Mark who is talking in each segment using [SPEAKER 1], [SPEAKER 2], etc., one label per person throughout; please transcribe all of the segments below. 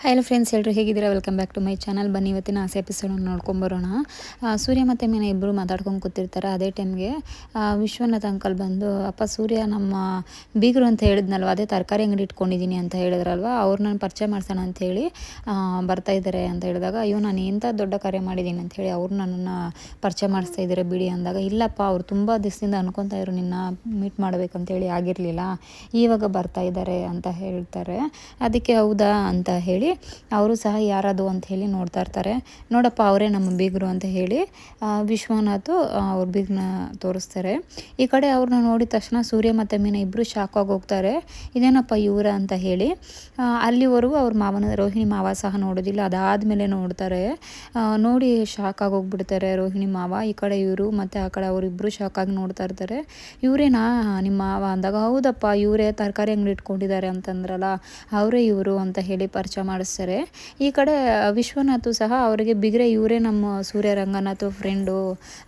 [SPEAKER 1] Hello friends ಎಲ್ಲರೂ ಹೇಗಿದ್ದೀರಾ? Welcome back to my channel ಬನ್ನಿ, ಇವತ್ತಿನ ಆಸೆ ಎಪಿಸೋಡನ್ನು ನೋಡ್ಕೊಂಬರೋಣ ಸೂರ್ಯ ಮತ್ತು ಮೀನ ಇಬ್ಬರು ಮಾತಾಡ್ಕೊಂಡು ಕೂತಿರ್ತಾರೆ ಅದೇ ಟೈಮ್ಗೆ ವಿಶ್ವನಾಥ್ ಅಂಕಲ್ ಬಂದು, ಅಪ್ಪ ಸೂರ್ಯ, ನಮ್ಮ ಬೀಗರು ಅಂತ ಹೇಳಿದ್ನಲ್ವ? ಅದೇ ತರಕಾರಿ ಅಂಗಡಿ ಇಟ್ಕೊಂಡಿದ್ದೀನಿ ಅಂತ ಹೇಳಿದ್ರಲ್ವ? ಅವ್ರು ನಾನು ಪರಿಚಯ ಮಾಡ್ಸೋಣ ಅಂಥೇಳಿ ಬರ್ತಾಯಿದ್ದಾರೆ ಅಂತ ಹೇಳಿದಾಗ, ಅಯ್ಯೋ, ನಾನು ಇಂಥ ದೊಡ್ಡ ಕಾರ್ಯ ಮಾಡಿದ್ದೀನಿ? ಅಂಥೇಳಿ ಅವ್ರು ನನ್ನನ್ನು ಪರಿಚಯ ಮಾಡಿಸ್ತಾ ಇದ್ದಾರೆ ಬಿಡಿ ಅಂದಾಗ, ಇಲ್ಲಪ್ಪ, ಅವ್ರು ತುಂಬ ದಿವಸದಿಂದ ಅನ್ಕೊತಾ ಇದ್ರು ನಿನ್ನ ಮೀಟ್ ಮಾಡಬೇಕಂತೇಳಿ ಆಗಿರಲಿಲ್ಲ. ಇವಾಗ ಬರ್ತಾ ಇದ್ದಾರೆ ಅಂತ ಹೇಳ್ತಾರೆ. ಅದಕ್ಕೆ ಹೌದಾ ಅಂತ ಹೇಳಿ ಅವರು ಸಹ ಯಾರದು ಅಂತ ಹೇಳಿ ನೋಡ್ತಾ ಇರ್ತಾರೆ. ನೋಡಪ್ಪ, ಅವರೇ ನಮ್ಮ ಬೀಗರು ಅಂತ ಹೇಳಿ ವಿಶ್ವನಾಥ್ ಅವ್ರ ಬೀಗ್ನ ತೋರಿಸ್ತಾರೆ. ಈ ಕಡೆ ಅವ್ರನ್ನ ನೋಡಿದ ತಕ್ಷಣ ಸೂರ್ಯ ಮತ್ತು ಮೀನ ಇಬ್ಬರು ಶಾಕ್ ಆಗಿ ಹೋಗ್ತಾರೆ. ಇದೇನಪ್ಪ ಇವರ ಅಂತ ಹೇಳಿ ಅಲ್ಲಿವರೆಗೂ ಅವ್ರ ಮಾವನ, ರೋಹಿಣಿ ಮಾವ ಸಹ ನೋಡೋದಿಲ್ಲ. ಅದಾದಮೇಲೆ ನೋಡ್ತಾರೆ ನೋಡಿ ಶಾಕ್ ಆಗಿ ಹೋಗ್ಬಿಡ್ತಾರೆ ರೋಹಿಣಿ ಮಾವ. ಈ ಕಡೆ ಇವರು ಮತ್ತು ಆ ಕಡೆ ಅವರಿಬ್ಬರು ಶಾಕಾಗಿ ನೋಡ್ತಾ ಇರ್ತಾರೆ. ಇವರೇನಾ ನಿಮ್ಮ ಮಾವ ಅಂದಾಗ, ಹೌದಪ್ಪ, ಇವರೇ ತರಕಾರಿ ಅಂಗಡಿ ಇಟ್ಕೊಂಡಿದ್ದಾರೆ ಅಂತಂದ್ರಲ್ಲ, ಅವರೇ ಇವರು ಅಂತ ಹೇಳಿ ಪರಿಚಯ ಮಾಡಿಸ್ತಾರೆ. ಈ ಕಡೆ ವಿಶ್ವನಾಥು ಸಹ ಅವರಿಗೆ ಬಿಗ್ರೆ ಇವರೇ ನಮ್ಮ ಸೂರ್ಯ ರಂಗನಾಥ್ ಫ್ರೆಂಡು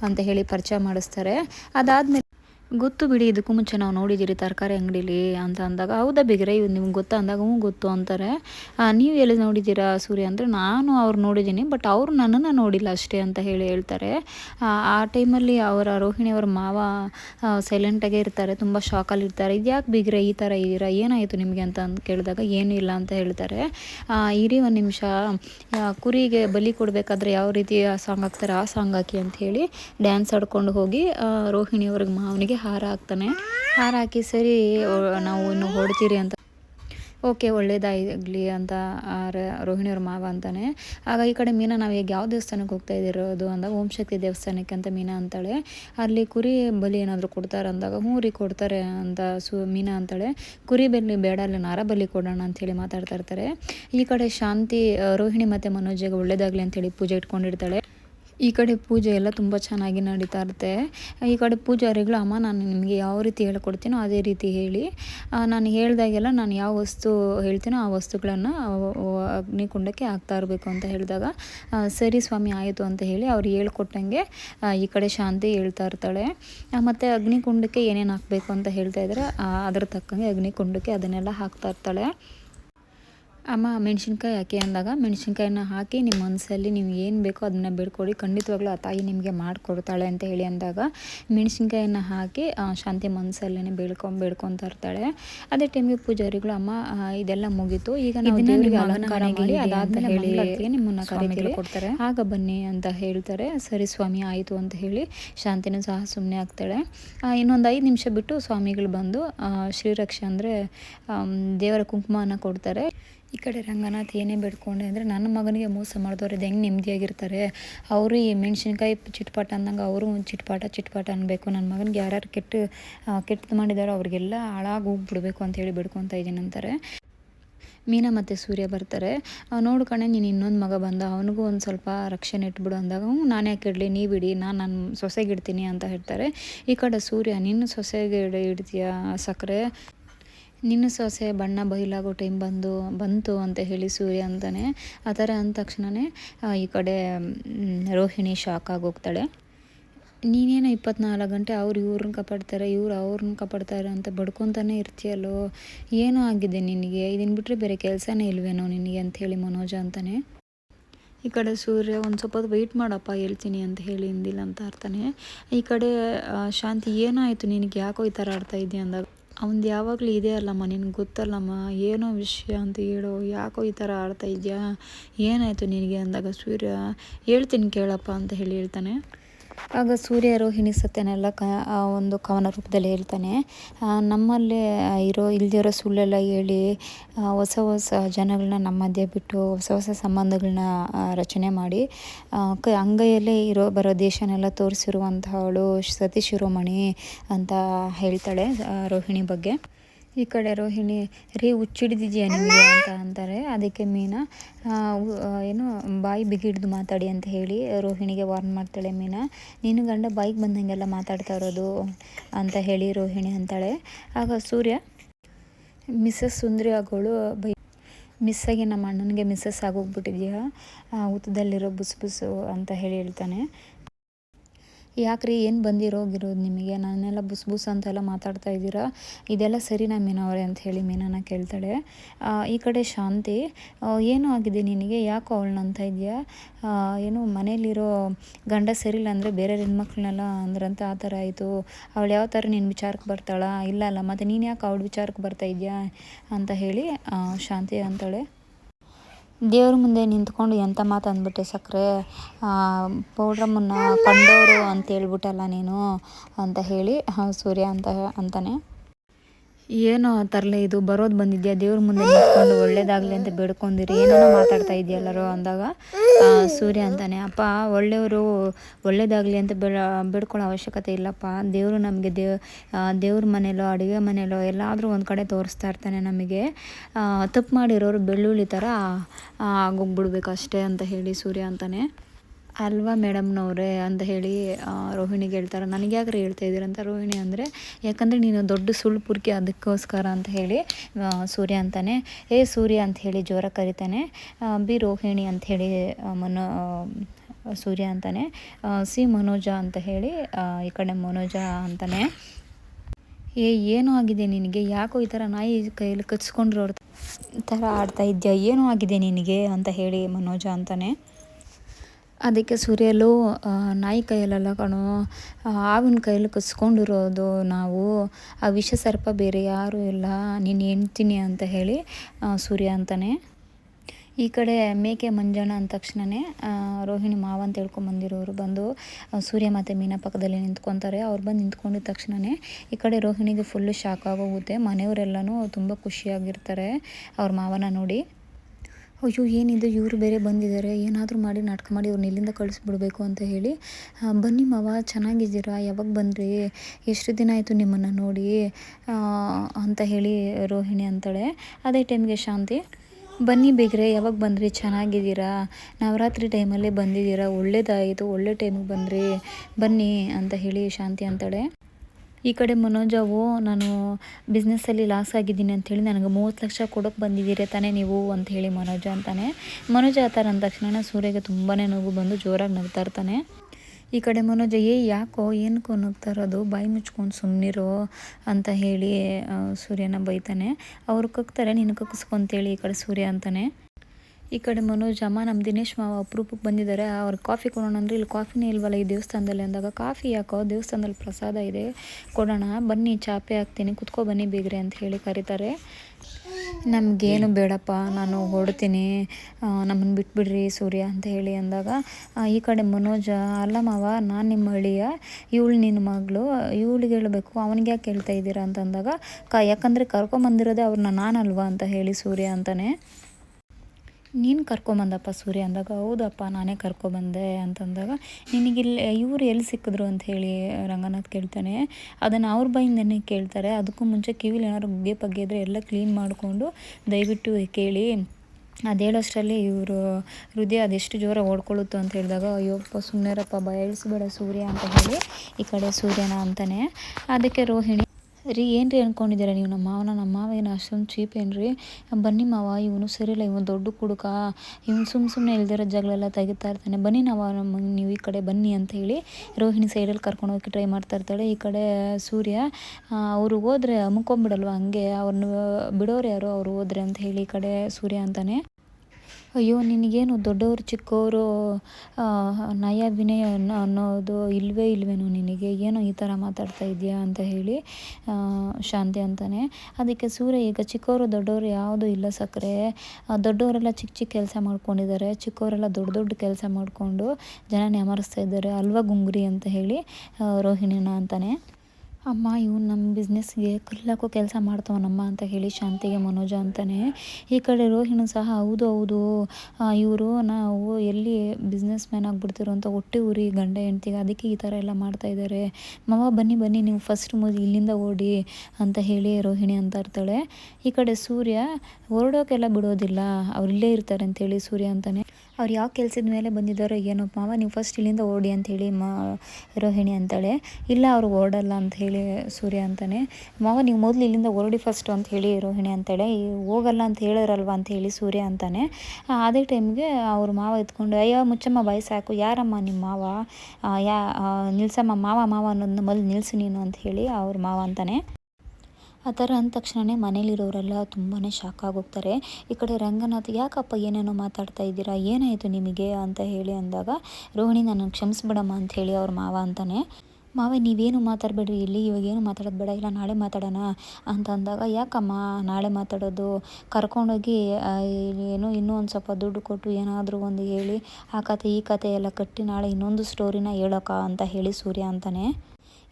[SPEAKER 1] ಅಂತ ಹೇಳಿ ಪರಿಚಯ ಮಾಡಿಸ್ತಾರೆ. ಅದಾದಮೇಲೆ ಗೊತ್ತು ಬಿಡಿ ಇದಕ್ಕೂ ಮುಂಚೆ ನಾವು ನೋಡಿದ್ದೀರಿ ತರಕಾರಿ ಅಂಗಡೀಲಿ ಅಂತ ಅಂದಾಗ ಹೌದಾ ಬಿಗ್ರೆ ಇವ್ ನಿಮ್ಗೆ ಗೊತ್ತಾ ಅಂದಾಗ ಹ್ಞೂ ಗೊತ್ತು ಅಂತಾರೆ. ನೀವು ಎಲ್ಲಿ ನೋಡಿದ್ದೀರಾ ಸೂರ್ಯ ಅಂದರೆ ನಾನು ಅವ್ರು ನೋಡಿದ್ದೀನಿ ಬಟ್ ಅವರು ನನ್ನನ್ನು ನೋಡಿಲ್ಲ ಅಷ್ಟೇ ಅಂತ ಹೇಳಿ ಹೇಳ್ತಾರೆ. ಆ, ಟೈಮಲ್ಲಿ ಅವರ ರೋಹಿಣಿ ಅವರ ಮಾವ ಸೈಲೆಂಟಾಗೇ ಇರ್ತಾರೆ ತುಂಬ ಶಾಕಲ್ಲಿ ಇರ್ತಾರೆ. ಇದ್ಯಾಕೆ ಬಿಗ್ರೆ ಈ ಥರ ಇದ್ದೀರಾ ಏನಾಯಿತು ನಿಮಗೆ ಅಂತ ಅಂದು ಕೇಳಿದಾಗ ಏನೂ ಇಲ್ಲ ಅಂತ ಹೇಳ್ತಾರೆ. ಇರಿ ಒಂದು ನಿಮಿಷ ಕುರಿಗೆ ಬಲಿ ಕೊಡಬೇಕಾದ್ರೆ ಯಾವ ರೀತಿ ಸಾಂಗ್ ಹಾಕ್ತಾರೆ ಆ ಸಾಂಗ್ ಹಾಕಿ ಅಂತ ಹೇಳಿ ಡ್ಯಾನ್ಸ್ ಆಡ್ಕೊಂಡು ಹೋಗಿ ರೋಹಿಣಿ ಅವ್ರಿಗೆ ಮಾವನಿಗೆ ಹಾರ ಹಾಕ್ತಾನೆ. ಹಾರ ಹಾಕಿ ಸರಿ ನಾವು ಇನ್ನು ಹೊಡ್ತೀರಿ ಅಂತ. ಓಕೆ, ಒಳ್ಳೇದಾಗಲಿ ಅಂತ ರೋಹಿಣಿಯವ್ರ ಮಾವ ಅಂತಾನೆ. ಆಗ ಈ ಕಡೆ ಮೀನಾ, ನಾವು ಈಗ ಯಾವ ದೇವಸ್ಥಾನಕ್ಕೆ ಹೋಗ್ತಾ ಇದ್ದಿರೋದು ಅಂದ ಓಂ ಶಕ್ತಿ ದೇವಸ್ಥಾನಕ್ಕೆ ಅಂತ ಮೀನಾ ಅಂತಾಳೆ. ಅಲ್ಲಿ ಕುರಿ ಬಲಿ ಏನಾದರೂ ಕೊಡ್ತಾರೆ ಅಂದಾಗ ಹ್ಞೂ ರೀ ಕೊಡ್ತಾರೆ ಅಂತ ಸು, ಮೀನಾ ಅಂತಾಳೆ. ಕುರಿ ಬಲಿ ಬೇಡ, ಅಲ್ಲಿ ನಾರ ಬಲಿ ಕೊಡೋಣ ಅಂಥೇಳಿ ಮಾತಾಡ್ತಾ ಇರ್ತಾರೆ. ಈ ಕಡೆ ಶಾಂತಿ, ರೋಹಿಣಿ ಮತ್ತು ಮನೋಜಿಗೆ ಒಳ್ಳೇದಾಗಲಿ ಅಂಥೇಳಿ ಪೂಜೆ ಇಟ್ಕೊಂಡಿರ್ತಾಳೆ. ಈ ಕಡೆ ಪೂಜೆ ಎಲ್ಲ ತುಂಬ ಚೆನ್ನಾಗಿ ನಡೀತಾ ಇರುತ್ತೆ. ಈ ಕಡೆ ಪೂಜಾರಿಗಳು, ಅಮ್ಮ, ನಾನು ನಿಮಗೆ ಯಾವ ರೀತಿ ಹೇಳ್ಕೊಡ್ತೀನೋ ಅದೇ ರೀತಿ ಹೇಳಿ. ನಾನು ಹೇಳಿದಾಗೆಲ್ಲ ನಾನು ಯಾವ ವಸ್ತು ಹೇಳ್ತೀನೋ ಆ ವಸ್ತುಗಳನ್ನು ಅಗ್ನಿಕುಂಡಕ್ಕೆ ಹಾಕ್ತಾ ಇರಬೇಕು ಅಂತ ಹೇಳಿದಾಗ ಸರಿ ಸ್ವಾಮಿ, ಆಯಿತು ಅಂತ ಹೇಳಿ ಅವ್ರು ಹೇಳ್ಕೊಟ್ಟಂಗೆ ಈ ಕಡೆ ಶಾಂತಿ ಹೇಳ್ತಾ ಇರ್ತಾಳೆ. ಮತ್ತು ಅಗ್ನಿಕುಂಡಕ್ಕೆ ಏನೇನು ಹಾಕಬೇಕು ಅಂತ ಹೇಳ್ತಾ ಇದ್ದಾರೆ ಅದರ ಅದ್ರ ತಕ್ಕಂಗೆ ಅಗ್ನಿಕುಂಡಕ್ಕೆ ಅದನ್ನೆಲ್ಲ ಹಾಕ್ತಾ ಇರ್ತಾಳೆ. ಅಮ್ಮ ಮೆಣಸಿನ್ಕಾಯಿ ಹಾಕಿ ಅಂದಾಗ ಮೆಣಸಿನ್ಕಾಯಿನ ಹಾಕಿ ನಿಮ್ಮ ಮನಸ್ಸಲ್ಲಿ ನೀವು ಏನು ಬೇಕೋ ಅದನ್ನು ಬೇಡ್ಕೊಡಿ. ಖಂಡಿತವಾಗ್ಲೂ ಆ ತಾಯಿ ನಿಮಗೆ ಮಾಡಿಕೊಡ್ತಾಳೆ ಅಂತ ಹೇಳಿ ಅಂದಾಗ ಮೆಣಸಿನ್ಕಾಯಿನ ಹಾಕಿ ಶಾಂತಿ ಮನಸ್ಸಲ್ಲೇ ಬೇಡ್ಕೊಂಡು ಬೇಡ್ಕೊತಾ ಇರ್ತಾಳೆ. ಅದೇ ಟೈಮ್ಗೆ ಪೂಜಾರಿಗಳು ಅಮ್ಮ ಇದೆಲ್ಲ ಮುಗೀತು. ಈಗ ನಾವು
[SPEAKER 2] ಇದನ್ನ
[SPEAKER 1] ದೇವರಿಗೆ
[SPEAKER 2] ನಿಮ್ಮ
[SPEAKER 1] ಅಲಂಕಾರ ಮಾಡಿ
[SPEAKER 2] ಹೇಳಿ ಹೇಳಿ
[SPEAKER 1] ನಿಮ್ಮನ್ನ
[SPEAKER 2] ಕೊಡ್ತಾರೆ.
[SPEAKER 1] ಆಗ ಬನ್ನಿ ಅಂತ ಹೇಳ್ತಾರೆ. ಸರಿ ಸ್ವಾಮಿ ಆಯಿತು ಅಂತ ಹೇಳಿ ಶಾಂತಿನೂ ಸಹ ಸುಮ್ಮನೆ ಆಗ್ತಾಳೆ. ಇನ್ನೊಂದು ಐದು ನಿಮಿಷ ಬಿಟ್ಟು ಸ್ವಾಮಿಗಳು ಬಂದು ಶ್ರೀರಕ್ಷೆ ಅಂದರೆ ದೇವರ ಕುಂಕುಮನ ಕೊಡ್ತಾರೆ. ಈ ಕಡೆ ರಂಗನಾಥ್ ಏನೇ ಬೇಡ್ಕೊಂಡೆ ಅಂದರೆ ನನ್ನ ಮಗನಿಗೆ ಮೋಸ ಮಾಡಿದವ್ರು ಇದು ಹೆಂಗೆ ನೆಮ್ಮದಿಯಾಗಿರ್ತಾರೆ? ಅವರು ಈ ಮೆಣಸಿನ್ಕಾಯಿ ಚಿಟ್ಪಾಟ ಅಂದಂಗೆ ಅವರು ಒಂದು ಚಿಟ್ಪಾಟ ಚಿಟ್ಪಾಟ ಅನ್ನಬೇಕು ನನ್ನ ಮಗನಿಗೆ ಯಾರ್ಯಾರು ಕೆಟ್ಟ ಕೆಟ್ಟದ್ದು ಮಾಡಿದಾರೋ ಅವ್ರಿಗೆಲ್ಲ ಹಾಳಾಗಿ ಹೋಗ್ಬಿಡ್ಬೇಕು ಅಂತ ಹೇಳಿ ಬೇಡ್ಕೊತಾ ಇದ್ದೀನಿ ಅಂತಾರೆ. ಮೀನಾ ಮತ್ತು ಸೂರ್ಯ ಬರ್ತಾರೆ. ನೋಡು ಕಣೆ, ನೀನು ಇನ್ನೊಂದು ಮಗ ಬಂದ, ಅವನಿಗೂ ಒಂದು ಸ್ವಲ್ಪ ರಕ್ಷಣೆ ಇಟ್ಬಿಡು ಅಂದಾಗ ಹ್ಞೂ ನಾನು ಯಾಕೆ ಇಡಲಿ ನೀ ಬಿಡಿ ನಾನು ನನ್ನ ಸೊಸೆಗೆ ಇಡ್ತೀನಿ ಅಂತ ಹೇಳ್ತಾರೆ. ಈ ಕಡೆ ಸೂರ್ಯ ನಿನ್ನ ಸೊಸೆಗೆ ಇಡ, ಇಡ್ತೀಯ ಸಕ್ಕರೆ ನಿನ್ನ ಸೊಸೆ ಬಣ್ಣ ಬಯಲಾಗೋ ಟೈಮ್ ಬಂದು, ಬಂತು ಅಂತ ಹೇಳಿ ಸೂರ್ಯ ಅಂತಾನೆ. ಆ ಥರ ಅಂದ ತಕ್ಷಣವೇ ಈ ಕಡೆ ರೋಹಿಣಿ ಶಾಕ್ ಆಗೋಗ್ತಾಳೆ. ನೀನೇನೋ ಇಪ್ಪತ್ನಾಲ್ಕು ಗಂಟೆ ಅವ್ರು ಇವ್ರನ್ನ ಕಾಪಾಡ್ತಾರೆ, ಇವ್ರು ಅವ್ರನ್ನ ಕಾಪಾಡ್ತಾರೆ ಅಂತ ಬಡ್ಕೊತಾನೆ ಇರ್ತೀಯಲ್ಲೋ. ಏನೋ ಆಗಿದೆ ನಿನಗೆ? ಇದನ್ನು ಬಿಟ್ಟರೆ ಬೇರೆ ಕೆಲಸನೇ ಇಲ್ವೇನೋ ನಿನಗೆ ಅಂತ ಹೇಳಿ ಮನೋಜ ಅಂತಾನೆ. ಈ ಕಡೆ ಸೂರ್ಯ, ಒಂದು ಸ್ವಲ್ಪ ವೆಯ್ಟ್ ಮಾಡಪ್ಪ, ಹೇಳ್ತೀನಿ ಅಂತ ಹೇಳಿ ಇಂದಿಲ್ಲ ಅಂತ ಅರ್ಥನೇ. ಈ ಕಡೆ ಶಾಂತಿ, ಏನಾಯಿತು? ನಿನಗೆ ಯಾಕೋ ಈ ಥರ ಆಡ್ತಾ ಇದೆಯಾ? ಅಂದಾಗ ಅವ್ನ್ದು ಯಾವಾಗಲೂ ಇದೇ ಅಲ್ಲಮ್ಮ, ನಿನಗೆ ಗೊತ್ತಲ್ಲಮ್ಮ, ಏನೋ ವಿಷಯ ಅಂತ ಹೇಳು, ಯಾಕೋ ಈ ಥರ ಆಡ್ತಾ ಇದೆಯಾ, ಏನಾಯಿತು ನಿನಗೆ ಅಂದಾಗ ಸೂರ್ಯ? ಹೇಳ್ತೀನಿ ಕೇಳಪ್ಪ ಅಂತ ಹೇಳಿ ಹೇಳ್ತಾನೆ. ಆಗ ಸೂರ್ಯ ರೋಹಿಣಿ ಸತ್ಯನೆಲ್ಲ ಕ ಒಂದು ಕವನ ರೂಪದಲ್ಲಿ ಹೇಳ್ತಾನೆ. ನಮ್ಮಲ್ಲಿ ಇರೋ, ಇಲ್ದಿರೋ ಸುಳ್ಳೆಲ್ಲ ಹೇಳಿ ಹೊಸ ಹೊಸ ಜನಗಳನ್ನ ನಮ್ಮ ಮಧ್ಯೆ ಬಿಟ್ಟು ಹೊಸ ಹೊಸ ಸಂಬಂಧಗಳನ್ನ ರಚನೆ ಮಾಡಿ ಕ, ಅಂಗೈಯಲ್ಲೇ ಇರೋ, ಬರೋ ದೇಶನೆಲ್ಲ ತೋರಿಸಿರುವಂಥವಳು ಸತಿ ಶಿರೋಮಣಿ ಅಂತ ಹೇಳ್ತಾಳೆ ರೋಹಿಣಿ ಬಗ್ಗೆ. ಈ ಕಡೆ ರೋಹಿಣಿ ರೀ ಹುಚ್ಚಿಡ್ದಿದ್ಯಾ ನಿಮಗೆ ಅಂತ ಅಂತಾರೆ. ಅದಕ್ಕೆ ಮೀನಾ ಏನು ಬಾಯಿ ಬಿಗಿಡ್ದು ಮಾತಾಡಿ ಅಂತ ಹೇಳಿ ರೋಹಿಣಿಗೆ ವಾರ್ನ್ ಮಾಡ್ತಾಳೆ ಮೀನಾ. ನೀನು ಗಂಡ ಬಾಯಿಗೆ ಬಂದಂಗೆಲ್ಲ ಮಾತಾಡ್ತಾ ಇರೋದು ಅಂತ ಹೇಳಿ ರೋಹಿಣಿ ಅಂತಾಳೆ. ಆಗ ಸೂರ್ಯ ಮಿಸ್ಸಸ್ ಸುಂದರಿ ಆಗೋಳು ಬೈ ಮಿಸ್ಸಾಗಿ ನಮ್ಮ ಅಣ್ಣನಿಗೆ ಮಿಸ್ಸಸ್ ಆಗೋಗ್ಬಿಟ್ಟಿದ್ಯಾ? ಊತದಲ್ಲಿರೋ ಬುಸ್ ಬುಸ್ಸು ಅಂತ ಹೇಳಿ ಹೇಳ್ತಾನೆ. ಯಾಕ್ರಿ ಏನು ಬಂದಿರೋಗಿರೋದು ನಿಮಗೆ? ನಾನೆಲ್ಲ ಬುಸ್ ಬುಸ್ ಅಂತೆಲ್ಲ ಮಾತಾಡ್ತಾ ಇದ್ದೀರಾ? ಇದೆಲ್ಲ ಸರಿನಾ ಮೀನವರೇ ಅಂತ ಹೇಳಿ ಮೀನನ ಕೇಳ್ತಾಳೆ. ಈ ಕಡೆ ಶಾಂತಿ ಏನು ಆಗಿದೆ ನಿನಗೆ? ಯಾಕೋ ಅವಳನ್ನ ಅಂತ ಇದೆಯಾ? ಏನು ಮನೇಲಿರೋ ಗಂಡ ಸರಿಲ್ಲ ಅಂದರೆ ಬೇರೆ ಹೆಣ್ಮಕ್ಳನ್ನೆಲ್ಲ ಅಂದ್ರಂತ ಆ ಥರ ಆಯಿತು. ಅವಳು ಯಾವ ಥರ ನಿನ್ನ ವಿಚಾರಕ್ಕೆ ಬರ್ತಾಳ? ಇಲ್ಲ ಅಲ್ಲ, ಮತ್ತು ನೀನು ಯಾಕೆ ಅವಳ ವಿಚಾರಕ್ಕೆ ಬರ್ತಾ ಇದೆಯಾ? ಅಂತ ಹೇಳಿ ಶಾಂತಿ ಅಂತಾಳೆ. ದೇವ್ರ ಮುಂದೆ ನಿಂತ್ಕೊಂಡು ಎಂಥ ಮಾತು ಅಂದ್ಬಿಟ್ಟೆ ಸಕ್ಕರೆ ಪೌಡ್ರಮ್ಮನ್ನ ಕಂಡವರು ಅಂತ ಹೇಳ್ಬಿಟ್ಟಲ್ಲ ನೀನು ಅಂತ ಹೇಳಿ ಸೂರ್ಯ ಅಂತ, ಅಂತಾನೆ. ಏನೋ ತರಲೆ, ಇದು ಬರೋದು ಬಂದಿದ್ಯಾ? ದೇವ್ರ ಮುಂದೆ ನಿಂತ್ಕೊಂಡು ಒಳ್ಳೇದಾಗ್ಲಿ ಅಂತ ಬೇಡ್ಕೊಂಡಿರಿ. ಏನೋ ಮಾತಾಡ್ತಾ ಇದೆಯಲ್ಲರೋ ಅಂದಾಗ? ಸೂರ್ಯ ಅಂತಾನೆ. ಅಪ್ಪ, ಒಳ್ಳೆಯವರು ಒಳ್ಳೇದಾಗಲಿ ಅಂತ ಬೇಡ, ಬೇಡ್ಕೊಳ್ಳೋ ಅವಶ್ಯಕತೆ ಇಲ್ಲಪ್ಪ. ದೇವರು ನಮಗೆ ದೇವ್ ದೇವ್ರ ಮನೇಲೋ ಅಡುಗೆ ಮನೇಲೋ ಎಲ್ಲಾದರೂ ಒಂದು ಕಡೆ ತೋರಿಸ್ತಾ ಇರ್ತಾನೆ ನಮಗೆ. ತಪ್ಪು ಮಾಡಿರೋರು ಬೆಳ್ಳುಳ್ಳಿ ಥರ ಆಗೋಗ್ಬಿಡ್ಬೇಕು ಅಷ್ಟೇ ಅಂತ ಹೇಳಿ ಸೂರ್ಯ ಅಂತಾನೆ. ಅಲ್ವಾ ಮೇಡಮ್ನವ್ರೆ ಅಂತ ಹೇಳಿ ರೋಹಿಣಿಗೆ ಹೇಳ್ತಾರೆ. ನನಗೆ ಯಾಕ್ರೆ ಹೇಳ್ತಾ ಇದ್ದೀರಂತ ರೋಹಿಣಿ ಅಂದರೆ, ಯಾಕಂದರೆ ನೀನು ದೊಡ್ಡ ಸುಳ್ಳು ಪುರ್ಕಿ ಅದಕ್ಕೋಸ್ಕರ ಅಂತ ಹೇಳಿ ಸೂರ್ಯ ಅಂತಾನೆ, ಏ ಸೂರ್ಯ ಅಂತ ಹೇಳಿ ಜೋರ ಕರಿತಾನೆ. ಬಿ ರೋಹಿಣಿ ಅಂತ ಹೇಳಿ ಮನೋ ಸೂರ್ಯ ಅಂತಾನೆ. ಸಿ ಮನೋಜ ಅಂತ ಹೇಳಿ ಈ ಕಡೆ ಮನೋಜ ಅಂತಾನೆ. ಏ, ಏನೂ ಆಗಿದೆ ನಿನಗೆ? ಯಾಕೋ ಈ ಥರ ನಾಯಿ ಕೈಯಲ್ಲಿ ಕಚ್ಕೊಂಡಿರೋರು ಥರ ಆಡ್ತಾ ಇದೆಯಾ? ಏನೂ ಆಗಿದೆ ನಿನಗೆ? ಅಂತ ಹೇಳಿ ಮನೋಜ ಅಂತಾನೆ. ಅದಕ್ಕೆ ಸುರಿಯಲು ನಾಯಿ ಕೈಯಲ್ಲೆಲ್ಲ ಕಣೋ ಹಾವಿನ ಕೈಯಲ್ಲಿ ಕಸ್ಕೊಂಡಿರೋದು ನಾವು. ಆ, ವಿಷ ಸರ್ಪ ಬೇರೆ ಯಾರೂ ಇಲ್ಲ. ನೀನು ಹೆಣ್ತೀನಿ ಅಂತ ಹೇಳಿ ಸೂರ್ಯ ಅಂತಾನೆ. ಈ ಕಡೆ ಮೇಕೆ ಮಂಜಣ್ಣ ಅಂದ ತಕ್ಷಣವೇ ರೋಹಿಣಿ ಮಾವ ಅಂತ ಹೇಳ್ಕೊಂಬಂದಿರೋರು ಬಂದು ಸೂರ್ಯ ಮತ್ತು ಮೀನಾ ಪಕ್ಕದಲ್ಲಿ ನಿಂತ್ಕೊತಾರೆ. ಅವ್ರು ಬಂದು ನಿಂತ್ಕೊಂಡಿದ ತಕ್ಷಣವೇ ಈ ಕಡೆ ರೋಹಿಣಿಗೆ ಫುಲ್ಲು ಶಾಕ್ ಆಗೋಗುತ್ತೆ. ಮನೆಯವರೆಲ್ಲನೂ ತುಂಬ ಖುಷಿಯಾಗಿರ್ತಾರೆ. ಅವ್ರ ಮಾವನ ನೋಡಿ. ಅಯ್ಯೋ, ಏನಿದು? ಇವರು ಬೇರೆ ಬಂದಿದ್ದಾರೆ. ಏನಾದರೂ ಮಾಡಿ ನಾಟಕ ಮಾಡಿ ಇವ್ರನ್ನ ಇಲ್ಲಿಂದ ಕಳಿಸ್ಬಿಡ್ಬೇಕು ಅಂತ ಹೇಳಿ ಬನ್ನಿ ಮಾವ, ಚೆನ್ನಾಗಿದ್ದೀರಾ? ಯಾವಾಗ ಬಂದ್ರಿ? ಎಷ್ಟು ದಿನ ಆಯಿತು ನಿಮ್ಮನ್ನು ನೋಡಿ ಅಂತ ಹೇಳಿ ರೋಹಿಣಿ ಅಂತಾಳೆ. ಅದೇ ಟೈಮ್ಗೆ ಶಾಂತಿ, ಬನ್ನಿ ಬೇಗ್ರೆ, ಯಾವಾಗ ಬಂದ್ರಿ? ಚೆನ್ನಾಗಿದ್ದೀರಾ? ನವರಾತ್ರಿ ಟೈಮಲ್ಲೇ ಬಂದಿದ್ದೀರಾ? ಒಳ್ಳೇದಾಯಿತು, ಒಳ್ಳೆ ಟೈಮಿಗೆ ಬಂದ್ರಿ. ಬನ್ನಿ ಅಂತ ಹೇಳಿ ಶಾಂತಿ ಅಂತಾಳೆ. ಈ ಕಡೆ ಮನೋಜವು, ನಾನು ಬಿಸ್ನೆಸ್ಸಲ್ಲಿ ಲಾಸ್ ಆಗಿದ್ದೀನಿ ಅಂಥೇಳಿ ನನಗೆ ಮೂವತ್ತು ಲಕ್ಷ ಕೊಡೋಕೆ ಬಂದಿದ್ದೀರಿ ತಾನೇ ನೀವು ಅಂತ ಹೇಳಿ ಮನೋಜ ಅಂತಾನೆ. ಮನೋಜ ಆ ಥರ ಅಂದ ತಕ್ಷಣ ಸೂರ್ಯಗೆ ತುಂಬಾ ನೋವು ಬಂದು ಜೋರಾಗಿ ನಗ್ತಾ ಇರ್ತಾನೆ. ಈ ಕಡೆ ಮನೋಜ, ಏ, ಯಾಕೋ, ಏನಕ್ಕೋ ನಗ್ತಾ ಇರೋದು? ಬಾಯಿ ಮುಚ್ಕೊಂಡು ಸುಮ್ಮನಿರೋ ಅಂತ ಹೇಳಿ ಸೂರ್ಯನ ಬೈತಾನೆ. ಅವ್ರು ಕಕ್ತಾರೆ, ನೀನು ಕಕ್ಕಿಸ್ಕೊಂತೇಳಿ ಈ ಕಡೆ ಸೂರ್ಯ ಅಂತಾನೆ. ಈ ಕಡೆ ಮನೋಜ್, ಅಮ್ಮ ನಮ್ಮ ದಿನೇಶ್ ಮಾವ ಅಪರೂಪಕ್ಕೆ ಬಂದಿದ್ದಾರೆ. ಅವ್ರು ಕಾಫಿ ಕೊಡೋಣ ಅಂದರೆ ಇಲ್ಲಿ ಕಾಫಿನೇ ಇಲ್ವಲ್ಲ ಈ ದೇವಸ್ಥಾನದಲ್ಲಿ ಅಂದಾಗ ಕಾಫಿ ಯಾಕೋ ದೇವಸ್ಥಾನದಲ್ಲಿ ಪ್ರಸಾದ ಇದೆ, ಕೊಡೋಣ. ಬನ್ನಿ, ಚಾಪೆ ಹಾಕ್ತೀನಿ. ಕುತ್ಕೊ ಬನ್ನಿ ಬೇಗ್ರೆ ಅಂತ ಹೇಳಿ ಕರೀತಾರೆ. ನಮಗೇನು ಬೇಡಪ್ಪ, ನಾನು ಹೊಡ್ತೀನಿ ನಮ್ಮನ್ನು ಬಿಟ್ಬಿಡ್ರಿ ಸೂರ್ಯ ಅಂತ ಹೇಳಿ ಅಂದಾಗ ಈ ಕಡೆ ಮನೋಜ, ಅಲ್ಲ ಮಾವ, ನಾನು ನಿಮ್ಮ ಹಳ್ಳಿಯ, ಇವಳು ನಿನ್ನ ಮಗಳು, ಇವಳಿಗೆ ಹೇಳಬೇಕು, ಅವನಿಗೆ ಯಾಕೆ ಹೇಳ್ತಾ ಇದ್ದೀರಾ ಅಂತಂದಾಗ ಕ, ಯಾಕಂದರೆ ಕರ್ಕೊಂಬಂದಿರೋದೇ ಅವ್ರನ್ನ ನಾನಲ್ವಾ ಅಂತ ಹೇಳಿ ಸೂರ್ಯ ಅಂತಾನೆ. ನೀನು ಕರ್ಕೊಂಬಂದಪ್ಪ ಸೂರ್ಯ ಅಂದಾಗ, ಹೌದಪ್ಪ, ನಾನೇ ಕರ್ಕೊಬಂದೆ ಅಂತಂದಾಗ ನಿನಗಿಲ್ಲಿ ಇವ್ರು ಎಲ್ಲಿ ಸಿಕ್ಕಿದ್ರು ಅಂತ ಹೇಳಿ ರಂಗನಾಥ್ ಕೇಳ್ತಾನೆ. ಅದನ್ನು ಅವ್ರ ಬಾಯಿಂದನೇ ಕೇಳ್ತಾರೆ. ಅದಕ್ಕೂ ಮುಂಚೆ ಕಿವಿಲಿ ಏನಾದ್ರು ಗುಗ್ಗೆ ಪಗ್ಗೆ ಇದ್ದರೆ ಎಲ್ಲ ಕ್ಲೀನ್ ಮಾಡಿಕೊಂಡು ದಯವಿಟ್ಟು ಕೇಳಿ. ಅದು ಹೇಳೋಷ್ಟರಲ್ಲಿ ಇವರು ಹೃದಯ ಅದೆಷ್ಟು ಜೋರ ಓಡ್ಕೊಳ್ಳುತ್ತೋ ಅಂತ ಹೇಳಿದಾಗ ಅಯ್ಯೋಪ್ಪ ಸುಮ್ಮನೆರಪ್ಪ ಬಯಳಿಸ್ಬೇಡ ಸೂರ್ಯ ಅಂತ ಹೇಳಿ ಈ ಕಡೆ ಸೂರ್ಯನ ಅಂತಾನೆ. ಅದಕ್ಕೆ ರೋಹಿಣಿ ರೀ ಏನು ರೀ ಅಂದ್ಕೊಂಡಿದ್ದೀರಾ ನೀವು? ನಮ್ಮ ಮಾವನ, ನಮ್ಮ ಮಾವ ಏನು ಅಷ್ಟೊಂದು ಚೀಪ್ ಏನು ರೀ ಬನ್ನಿ ಮಾವ, ಇವನು ಸರಿಯಿಲ್ಲ ಇವನು ದೊಡ್ಡ ಕುಡುಕ. ಇವನು ಸುಮ್ಮ ಸುಮ್ಮನೆ ಇಲ್ದಿರೋ ಜಗಳೆಲ್ಲ ತೆಗಿತಾ ಇರ್ತಾನೆ. ಬನ್ನಿ ನಾವು ನಮ್ಮ ನೀವು ಈ ಕಡೆ ಬನ್ನಿ ಅಂತ ಹೇಳಿ ರೋಹಿಣಿ ಸೈಡಲ್ಲಿ ಕರ್ಕೊಂಡು ಹೋಗಿ ಟ್ರೈ ಮಾಡ್ತಾ ಇರ್ತಾಳೆ. ಈ ಕಡೆ ಸೂರ್ಯ ಅವರು ಹೋದ್ರೆ ಅಮ್ಕೊಂಬಿಡಲ್ವ ಹಂಗೆ ಅವ್ರನ್ನ ಬಿಡೋರು ಯಾರು? ಅವ್ರು ಹೋದ್ರೆ ಅಂತ ಹೇಳಿ ಈ ಕಡೆ ಸೂರ್ಯ ಅಂತಾನೆ. ಅಯ್ಯೋ, ನಿನಗೇನು ದೊಡ್ಡವರು ಚಿಕ್ಕವರು ನಯ, ವಿನಯ ಅನ್ನೋದು ಇಲ್ಲವೇ ಇಲ್ವೇನೋ ನಿನಗೆ? ಏನೋ ಈ ಥರ ಮಾತಾಡ್ತಾ ಇದೆಯಾ ಅಂತ ಹೇಳಿ ಶಾಂತಿ ಅಂತಾನೆ. ಅದಕ್ಕೆ ಸೂರ್ಯ, ಈಗ ಚಿಕ್ಕವರು ದೊಡ್ಡವರು ಯಾವುದೂ ಇಲ್ಲ ಸಕ್ಕರೆ. ದೊಡ್ಡವರೆಲ್ಲ ಚಿಕ್ಕ ಚಿಕ್ಕ ಕೆಲಸ ಮಾಡ್ಕೊಂಡಿದ್ದಾರೆ. ಚಿಕ್ಕವರೆಲ್ಲ ದೊಡ್ಡ ದೊಡ್ಡ ಕೆಲಸ ಮಾಡಿಕೊಂಡು ಜನ ನೆಮರಿಸ್ತಾ ಇದ್ದಾರೆ. ಅಲ್ವಾ ಗುಂಗುರಿ ಅಂತ ಹೇಳಿ ರೋಹಿಣಿನ ಅಂತಾನೆ. ಅಮ್ಮ, ಇವ್ನು ನಮ್ಮ ಬಿಸ್ನೆಸ್ಗೆ ಕಲ್ಲಾಕೋ ಕೆಲಸ ಮಾಡ್ತಾವನಮ್ಮ ಅಂತ ಹೇಳಿ ಶಾಂತಿಗೆ ಮನೋಜ ಅಂತಾನೆ. ಈ ಕಡೆ ರೋಹಿಣಿ ಸಹ, ಹೌದು ಹೌದು. ಇವರು ನಾವು ಎಲ್ಲಿ ಬಿಸ್ನೆಸ್ ಮ್ಯಾನ್ ಆಗಿಬಿಡ್ತಿರೋ ಅಂತ ಹೊಟ್ಟೆ ಉರಿ, ಗಂಡ ಹೆಂಡ್ತಿಗೆ ಅದಕ್ಕೆ ಈ ಥರ ಎಲ್ಲ ಮಾಡ್ತಾ ಇದ್ದಾರೆ ಮವ, ಬನ್ನಿ ಬನ್ನಿ, ನೀವು ಫಸ್ಟ್ ಮುಗಿ ಇಲ್ಲಿಂದ ಓಡಿ ಅಂತ ಹೇಳಿ ರೋಹಿಣಿ ಅಂತ ಇರ್ತಾಳೆ. ಈ ಕಡೆ ಸೂರ್ಯ, ಹೊರಡೋಕೆಲ್ಲ ಬಿಡೋದಿಲ್ಲ. ಅವ್ರು ಇಲ್ಲೇ ಇರ್ತಾರೆ ಅಂತೇಳಿ ಸೂರ್ಯ ಅಂತಾನೆ. ಅವ್ರು ಯಾವ ಕೆಲ್ಸದ ಮೇಲೆ ಬಂದಿದ್ದಾರೋ ಏನೋ ಮಾವ ನೀವು ಫಸ್ಟ್ ಇಲ್ಲಿಂದ ಓಡಿ ಅಂಥೇಳಿ ಮಾ, ರೋಹಿಣಿ ಅಂತಾಳೆ. ಇಲ್ಲ, ಅವರು ಓಡಲ್ಲ ಅಂತ ಹೇಳಿ ಸೂರ್ಯ ಅಂತಾನೆ. ಮಾವ, ನೀವು ಮೊದಲು ಇಲ್ಲಿಂದ ಓಡಿ ಫಸ್ಟು ಅಂತ ಹೇಳಿ ರೋಹಿಣಿ ಅಂತಾಳೆ. ಹೋಗಲ್ಲ ಅಂತ ಹೇಳೋರಲ್ವ ಅಂತ ಹೇಳಿ ಸೂರ್ಯ ಅಂತಾನೆ. ಅದೇ ಟೈಮ್ಗೆ ಅವ್ರ ಮಾವ ಎತ್ಕೊಂಡು, ಅಯ್ಯೋ, ಮುಚ್ಚಮ್ಮ, ಬಾಯಿ ಸಾಕು. ಯಾರಮ್ಮ ನಿಮ್ಮ ಮಾವ? ಯಾ ನಿಲ್ಸಮ್ಮ, ಮಾವ ಮಾವ ಅನ್ನೋದನ್ನ ಮೊದಲು ನಿಲ್ಸು ನೀನು ಅಂತ ಹೇಳಿ ಅವ್ರ ಮಾವ ಅಂತಾನೆ. ಆ ಥರ ಅಂದ ತಕ್ಷಣವೇ ಮನೇಲಿರೋರೆಲ್ಲ ತುಂಬಾ ಶಾಕ್ ಆಗೋಗ್ತಾರೆ. ಈ ಕಡೆ ರಂಗನಾಥ್, ಯಾಕಪ್ಪ ಏನೇನೋ ಮಾತಾಡ್ತಾ ಇದ್ದೀರಾ? ಏನಾಯಿತು ನಿಮಗೆ? ಅಂತ ಹೇಳಿ ಅಂದಾಗ, ರೋಹಿಣಿ ನನಗೆ ಕ್ಷಮಿಸ್ಬಿಡಮ್ಮ ಅಂತ ಹೇಳಿ ಅವ್ರ ಮಾವ ಅಂತಾನೆ. ಮಾವ, ನೀವೇನು ಮಾತಾಡಬೇಡ್ರಿ, ಇಲ್ಲಿ ಇವಾಗ ಏನು ಮಾತಾಡೋದು ಬೇಡ, ಇಲ್ಲ ನಾಳೆ ಮಾತಾಡೋಣ? ಅಂತ ಅಂದಾಗ, ಯಾಕಮ್ಮ, ನಾಳೆ ಮಾತಾಡೋದು? ಕರ್ಕೊಂಡೋಗಿ ಏನು ಇನ್ನೂ ಒಂದು ಸ್ವಲ್ಪ ದುಡ್ಡು ಕೊಟ್ಟು ಏನಾದರೂ ಒಂದು ಹೇಳಿ, ಆ ಕತೆ ಈ ಕತೆ ಎಲ್ಲ ಕಟ್ಟಿ ನಾಳೆ ಇನ್ನೊಂದು ಸ್ಟೋರಿನ ಹೇಳೋಕ? ಅಂತ ಹೇಳಿ ಸೂರ್ಯ ಅಂತಾನೆ.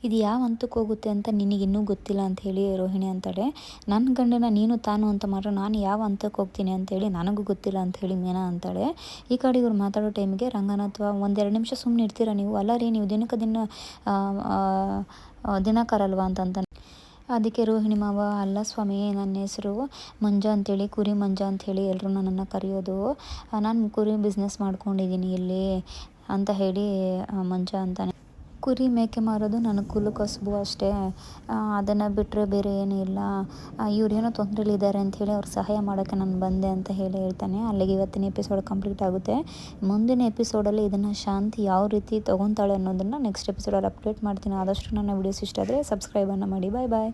[SPEAKER 1] ಇದು ಯಾವ ಹಂತಕ್ಕೆ ಹೋಗುತ್ತೆ ಅಂತ ನಿನಗೆ ಇನ್ನೂ ಗೊತ್ತಿಲ್ಲ ಅಂತ ಹೇಳಿ ರೋಹಿಣಿ ಅಂತಾಳೆ. ನನ್ನ ಗಂಡನ ನೀನು ತಾನು ಅಂತ ಮಾತ್ರ ನಾನು ಯಾವ ಹಂತಕ್ಕೆ ಹೋಗ್ತೀನಿ ಅಂತೇಳಿ ನನಗೂ ಗೊತ್ತಿಲ್ಲ ಅಂತ ಹೇಳಿ ಮೀನಾ ಅಂತಾಳೆ. ಈ ಕಡೆ ಇವ್ರು ಮಾತಾಡೋ ಟೈಮಿಗೆ ಅಥವಾ ಒಂದೆರಡು ನಿಮಿಷ ಸುಮ್ಮನೆ ಇರ್ತೀರ ನೀವು? ಅಲ್ಲ ರೀ, ನೀವು ದಿನಕ್ಕೆ ದಿನ ದಿನಕರಲ್ವಾ ಅಂತಂತಾನೆ. ಅದಕ್ಕೆ ರೋಹಿಣಿ ಮಾವ, ಅಲ್ಲ ಸ್ವಾಮಿ, ನನ್ನ ಹೆಸರು ಮಂಜ ಅಂತೇಳಿ, ಕುರಿ ಮಂಜ ಅಂಥೇಳಿ ಎಲ್ಲರೂ ನನ್ನನ್ನು ಕರೆಯೋದು. ನಾನು ಕುರಿ ಬಿಸ್ನೆಸ್ ಮಾಡ್ಕೊಂಡಿದ್ದೀನಿ ಇಲ್ಲಿ, ಅಂತ ಹೇಳಿ ಮಂಜ ಅಂತಾನೆ. ಕುರಿ ಮೇಕೆ ಮಾರೋದು ನನ್ನ ಕುಲು ಕಸುಬು ಅಷ್ಟೇ. ಅದನ್ನು ಬಿಟ್ಟರೆ ಬೇರೆ ಏನೂ ಇಲ್ಲ. ಇವ್ರೇನೋ ತೊಂದರೆಲಿದ್ದಾರೆ ಅಂಥೇಳಿ ಅವ್ರು ಸಹಾಯ ಮಾಡೋಕ್ಕೆ ನಾನು ಬಂದೆ ಅಂತ ಹೇಳಿ ಹೇಳ್ತಾನೆ. ಅಲ್ಲಿಗೆ ಇವತ್ತಿನ ಎಪಿಸೋಡ್ ಕಂಪ್ಲೀಟ್ ಆಗುತ್ತೆ. ಮುಂದಿನ ಎಪಿಸೋಡಲ್ಲಿ ಇದನ್ನು ಶಾಂತಿ ಯಾವ ರೀತಿ ತೊಗೊತಾಳೆ ಅನ್ನೋದನ್ನು ನೆಕ್ಸ್ಟ್ ಎಪಿಸೋಡಲ್ಲಿ ಅಪ್ಡೇಟ್ ಮಾಡ್ತೀನಿ. ಆದಷ್ಟು ನನ್ನ ವೀಡಿಯೋಸ್ ಇಷ್ಟ ಆದರೆ ಸಬ್ಸ್ಕ್ರೈಬನ್ನು ಮಾಡಿ. ಬಾಯ್ ಬಾಯ್